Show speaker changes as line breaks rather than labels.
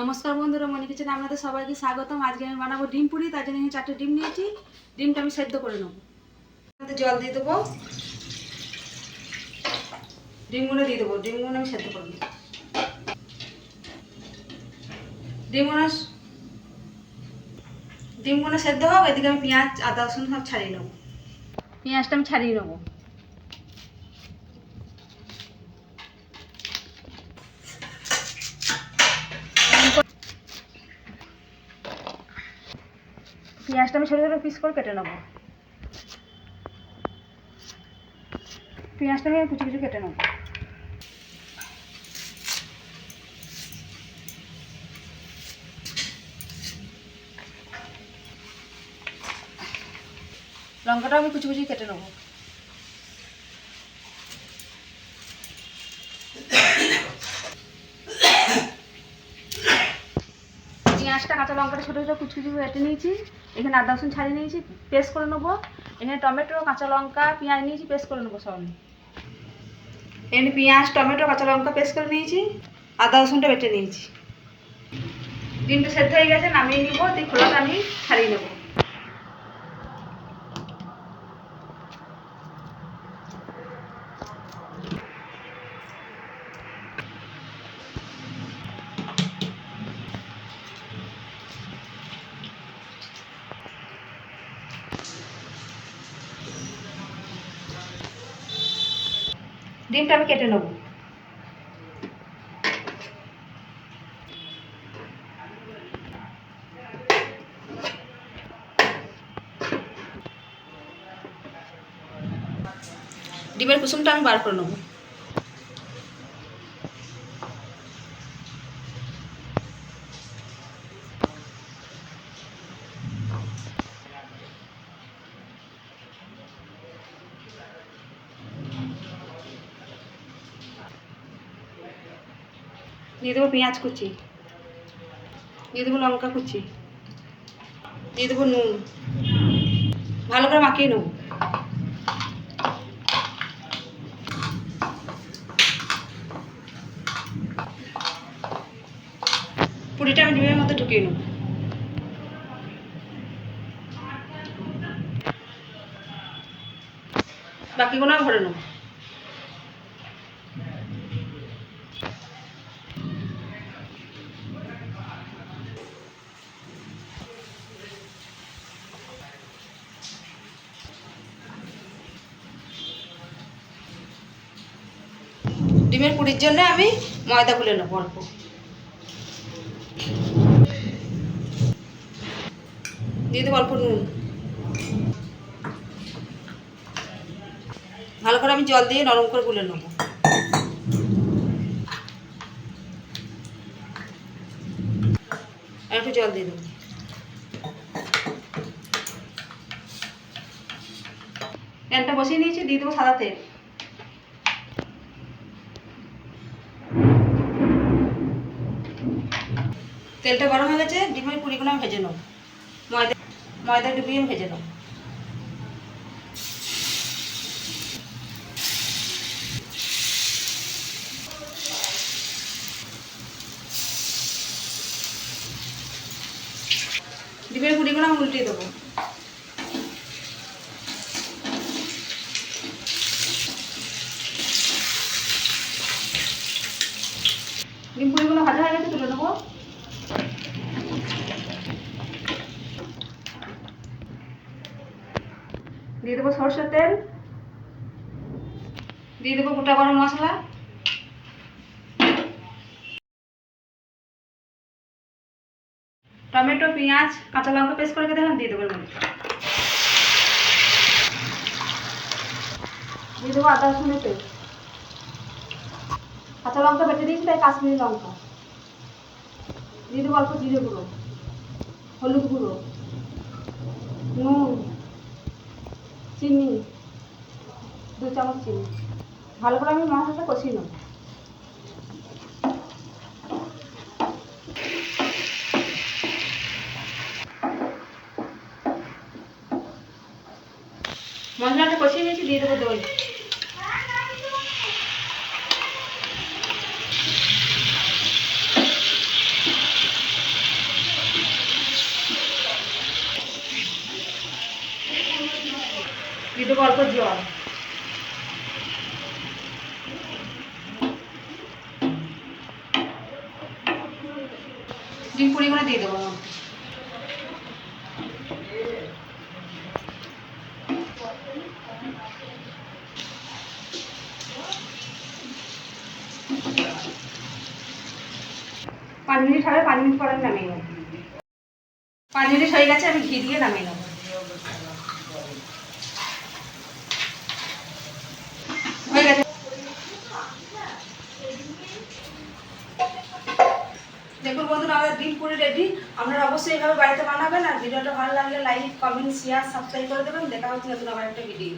নমস্কার বন্ধুরা, মনে কিচেনে আপনাদের সবাইকে স্বাগতম। আজকে আমি বানাবো ডিম পুরি, তার জন্য আমি চারটে ডিম নিয়েছি। ডিমটা আমি সেদ্ধ করে নেব। জল দিয়ে দেবো। ডিমগুলো দিয়ে দেবো। ডিমগুলো আমি সেদ্ধ করে নেব। ডিমগুলো ডিমগুলো সেদ্ধ হোক, এদিকে আমি পেঁয়াজ, আদা, রসুন সব ছাড়িয়ে নেব। পেঁয়াজটা আমি ছাড়িয়ে নেব। পেঁয়াজটা আমি ছোটো ছোটো পিস করে কেটে নেব। পেঁয়াজটা আমি কুচি কুচি কেটে নেব। লঙ্কাটা আমি কুচি কুচি কেটে নেব। পেঁয়াজটা, কাঁচা লঙ্কাটা ছোটো ছোটো কুচি কুচি কেটে নিয়েছি। এখানে আদা রসুন ছাড়িয়ে নিয়েছি, পেস্ট করে নেব। এখানে টমেটো, কাঁচা লঙ্কা, পেঁয়াজ নিয়েছি, পেস্ট করে নেব সব। আমি এখানে পেঁয়াজ, টমেটো, কাঁচা লঙ্কা পেস্ট করে নিয়েছি, আদা রসুনটা বেটে নিয়েছি। ডিমটা সেদ্ধ হয়ে গেছে, নামিয়ে নিবো, দিয়ে খোলাটা আমি ছাড়িয়ে নেব। ডিমটা আমি কেটে নেব। ডিমের কুসুমটা আমি বার করে নেব। দিয়ে দেবো পেঁয়াজ কুচি। দিয়ে দেবো লঙ্কা কুচি। দিয়ে দেবো নুন। ভালো করে মাখিয়ে নেব। পুরিটা আমি ডিমের মধ্যে ঢুকিয়ে নেব। বাকিগুলো ভরে নেব। ডিমের পুরির জন্য আমি ময়দা গুলে নেব অল্প। দিয়ে দেবো অল্প নুন। ভালো করে আমি জল দিয়ে নরম করে গুলে নেব। একটু জল দিয়ে দেবো। প্যানটা বসিয়ে নিয়েছি, দিয়ে দেবো সাদা তেল। তেলটা গরম হয়ে গেছে ডিমের পুরিগুলো আমি ভেজে নেব। ময়দা ময়দা ডুবিয়ে ভেজে নেব। ডিমের পুরিগুলো আমি উল্টিয়ে দেবো ডিম পুরিগুলো ভাজা হয়ে গেছে তুলে নেব দিয়ে দেবো সরষের তেল। দিয়ে দেবো গোটা গরম মশলা। টমেটো, পেঁয়াজ, কাঁচা লঙ্কা পেস্ট করে দিলাম, দিয়ে দেবো দিয়ে দেবো আদা রসুনের পেস্ট। কাঁচা লঙ্কা বেটে দিয়েছি, তাই কাশ্মীরি লঙ্কা। দিয়ে দেবো অল্প জিরে গুঁড়ো, হলুদ গুঁড়ো, নুন। চিনি, দু চামচ চিনি। ভালো করে আমি মশলাটা কষিয়ে নেব। মশলাটা কষিয়ে নিয়েছি, দিয়ে দেবো দই দিয়ে দেবো অল্প জল ডিম পুরিগুলো দিয়ে দেবো। পাঁচ মিনিট হবে, পাঁচ মিনিট পরে নামিয়ে নেব। পাঁচ মিনিট হয়ে গেছে, আমি ঘি দিয়ে নামিয়ে নেব হয়ে গেছে দেখুন বন্ধুরা, আমাদের ডিম পুরি রেডি আপনারা অবশ্যই এভাবে বাড়িতে বানাবেন আর ভিডিওটা ভালো লাগলে লাইক কমেন্ট শেয়ার সাবস্ক্রাইব করে দেবেন। দেখা হচ্ছে নতুন আবার একটা ভিডিও